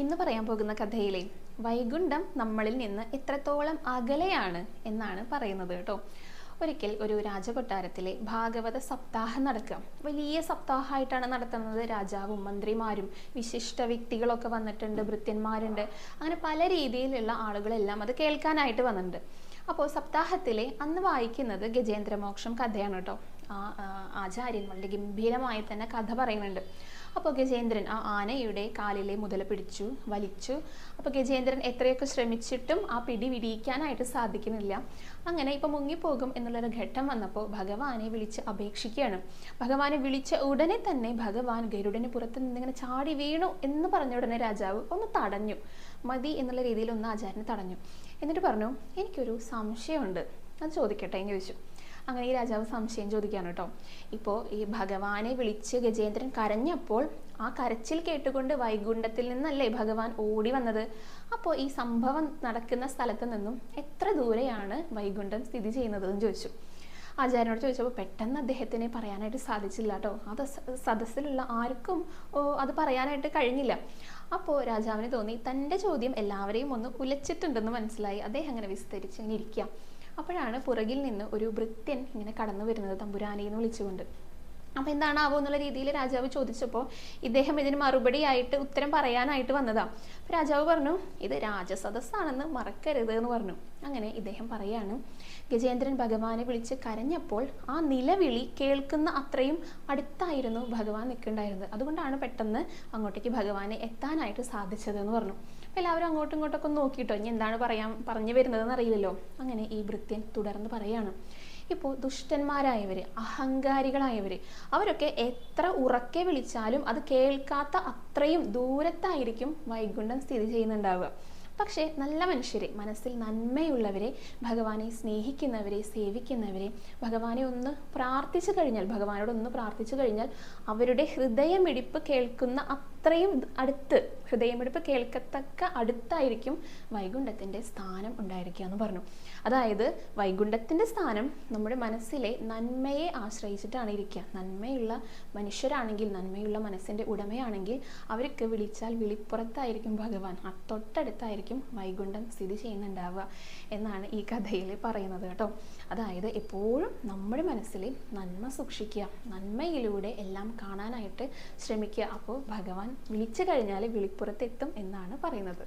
ഇന്ന് പറയാൻ പോകുന്ന കഥയിലെ വൈകുണ്ഠം നമ്മളിൽ നിന്ന് എത്രത്തോളം അകലെയാണ് എന്നാണ് പറയുന്നത് കേട്ടോ. ഒരിക്കൽ ഒരു രാജകൊട്ടാരത്തിലെ ഭാഗവത സപ്താഹം നടക്കുക. വലിയ സപ്താഹമായിട്ടാണ് നടത്തുന്നത്. രാജാവും മന്ത്രിമാരും വിശിഷ്ട വ്യക്തികളൊക്കെ വന്നിട്ടുണ്ട് ഭൃത്യന്മാരുണ്ട്. അങ്ങനെ പല രീതിയിലുള്ള ആളുകളെല്ലാം അത് കേൾക്കാനായിട്ട് വന്നിട്ടുണ്ട്. അപ്പോൾ സപ്താഹത്തിലെ അന്ന് വായിക്കുന്നത് ഗജേന്ദ്രമോക്ഷം കഥയാണ് കേട്ടോ. ആ ആചാര്യൻ വളരെ ഗംഭീരമായി തന്നെ കഥ പറയുന്നുണ്ട്. അപ്പോൾ ഗജേന്ദ്രൻ ആ ആനയുടെ കാലിലെ മുതല പിടിച്ചു വലിച്ചു. അപ്പോൾ ഗജേന്ദ്രൻ എത്രയൊക്കെ ശ്രമിച്ചിട്ടും ആ പിടി വിടിയിക്കാനായിട്ട് സാധിക്കുന്നില്ല. അങ്ങനെ ഇപ്പം മുങ്ങിപ്പോകും എന്നുള്ളൊരു ഘട്ടം വന്നപ്പോൾ ഭഗവാനെ വിളിച്ച് അപേക്ഷിക്കുകയാണ്. ഭഗവാനെ വിളിച്ച ഉടനെ തന്നെ ഭഗവാൻ ഗരുഡന് പുറത്ത് നിന്നിങ്ങനെ ചാടി വീണു എന്ന് പറഞ്ഞ ഉടനെ രാജാവ് ഒന്ന് തടഞ്ഞു. മതി എന്നുള്ള രീതിയിൽ ഒന്ന് ആചാരനെ തടഞ്ഞു. എന്നിട്ട് പറഞ്ഞു എനിക്കൊരു സംശയമുണ്ട്. അത് ചോദിക്കട്ടെ എന്ന് ചോദിച്ചു. അങ്ങനെ ഈ രാജാവ് സംശയം ചോദിക്കാണ് കേട്ടോ. ഇപ്പോൾ ഈ ഭഗവാനെ വിളിച്ച് ഗജേന്ദ്രൻ കരഞ്ഞപ്പോൾ ആ കരച്ചിൽ കേട്ടുകൊണ്ട് വൈകുണ്ഠത്തിൽ നിന്നല്ലേ ഭഗവാൻ ഓടി വന്നത്? അപ്പോൾ ഈ സംഭവം നടക്കുന്ന സ്ഥലത്ത് നിന്നും എത്ര ദൂരെയാണ് വൈകുണ്ഠം സ്ഥിതി ചെയ്യുന്നത് എന്ന് ചോദിച്ചു. ആചാര്യനോട് ചോദിച്ചപ്പോൾ പെട്ടെന്ന് അദ്ദേഹത്തിന് പറയാനായിട്ട് സാധിച്ചില്ല കേട്ടോ. അത് സദസ്സിലുള്ള ആർക്കും അത് പറയാനായിട്ട് കഴിഞ്ഞില്ല. അപ്പോൾ രാജാവിന് തോന്നി തന്റെ ചോദ്യം എല്ലാവരെയും ഒന്ന് ഉലച്ചിട്ടുണ്ടെന്ന് മനസ്സിലായി. അദ്ദേഹം അങ്ങനെ വിസ്തരിച്ച് ഇങ്ങനെ ഇരിക്കുക അപ്പോഴാണ് പുറകിൽ നിന്ന് ഒരു ഭൃത്യൻ ഇങ്ങനെ കടന്നു വരുന്നത് തമ്പുരാനെന്ന് വിളിച്ചുകൊണ്ട്. അപ്പോൾ എന്താണാവോ എന്നുള്ള രീതിയിൽ രാജാവ് ചോദിച്ചപ്പോൾ ഇദ്ദേഹം ഇതിന് മറുപടിയായിട്ട് ഉത്തരം പറയാനായിട്ട് വന്നതാ. രാജാവ് പറഞ്ഞു ഇത് രാജസദസ്സാണെന്ന് മറക്കരുത് എന്ന് പറഞ്ഞു. അങ്ങനെ ഇദ്ദേഹം പറയാണ് ഗജേന്ദ്രൻ ഭഗവാനെ വിളിച്ച് കരഞ്ഞപ്പോൾ ആ നിലവിളി കേൾക്കുന്ന അത്രയും അടുത്തായിരുന്നു ഭഗവാൻ നിൽക്കുന്നുണ്ടായിരുന്നത് അതുകൊണ്ടാണ് പെട്ടെന്ന് അങ്ങോട്ടേക്ക് ഭഗവാനെ എത്താനായിട്ട് സാധിച്ചത് എന്ന് പറഞ്ഞു. അപ്പോൾ എല്ലാവരും അങ്ങോട്ടും ഇങ്ങോട്ടൊക്കെ നോക്കിയിട്ടോ ഇനി എന്താണ് പറയാൻ പറഞ്ഞു വരുന്നതെന്ന് അറിയില്ലല്ലോ. അങ്ങനെ ഈ ഭൃത്യൻ തുടർന്ന് പറയാണ് ഇപ്പോൾ ദുഷ്ടന്മാരായവർ അഹങ്കാരികളായവർ അവരൊക്കെ എത്ര ഉറക്കെ വിളിച്ചാലും അത് കേൾക്കാത്ത അത്രയും ദൂരത്തായിരിക്കും വൈകുണ്ഠം സ്ഥിതി ചെയ്യുന്നുണ്ടാവുക. പക്ഷേ നല്ല മനുഷ്യരെ മനസ്സിൽ നന്മയുള്ളവരെ ഭഗവാനെ സ്നേഹിക്കുന്നവരെ സേവിക്കുന്നവരെ ഭഗവാനെ ഒന്ന് പ്രാർത്ഥിച്ചു കഴിഞ്ഞാൽ ഭഗവാനോട് ഒന്ന് പ്രാർത്ഥിച്ചു കഴിഞ്ഞാൽ അവരുടെ ഹൃദയമിടിപ്പ് കേൾക്കുന്ന അത്രയും അടുത്ത് ഹൃദയമിടിപ്പ് കേൾക്കത്തക്ക അടുത്തായിരിക്കും വൈകുണ്ഠത്തിന്റെ സ്ഥാനം ഉണ്ടായിരിക്കുക എന്ന് പറഞ്ഞു. അതായത് വൈകുണ്ഠത്തിന്റെ സ്ഥാനം നമ്മുടെ മനസ്സിലെ നന്മയെ ആശ്രയിച്ചിട്ടാണ് ഇരിക്കുക. നന്മയുള്ള മനുഷ്യരാണെങ്കിൽ നന്മയുള്ള മനസ്സിന്റെ ഉടമയാണെങ്കിൽ അവർക്ക് വിളിച്ചാൽ വിളിപ്പുറത്തായിരിക്കും ഭഗവാൻ. ആ തൊട്ടടുത്തായിരിക്കും വൈകുണ്ഠം സ്ഥിതി ചെയ്യുന്നുണ്ടാവുക എന്നാണ് ഈ കഥയിൽ പറയുന്നത് കേട്ടോ. അതായത് എപ്പോഴും നമ്മുടെ മനസ്സിൽ നന്മ സൂക്ഷിക്കുക നന്മയിലൂടെ എല്ലാം കാണാനായിട്ട് ശ്രമിക്കുക. അപ്പോൾ ഭഗവാൻ വിളിച്ചു കഴിഞ്ഞാൽ വിളിപ്പുറത്തെത്തും എന്നാണ് പറയുന്നത്.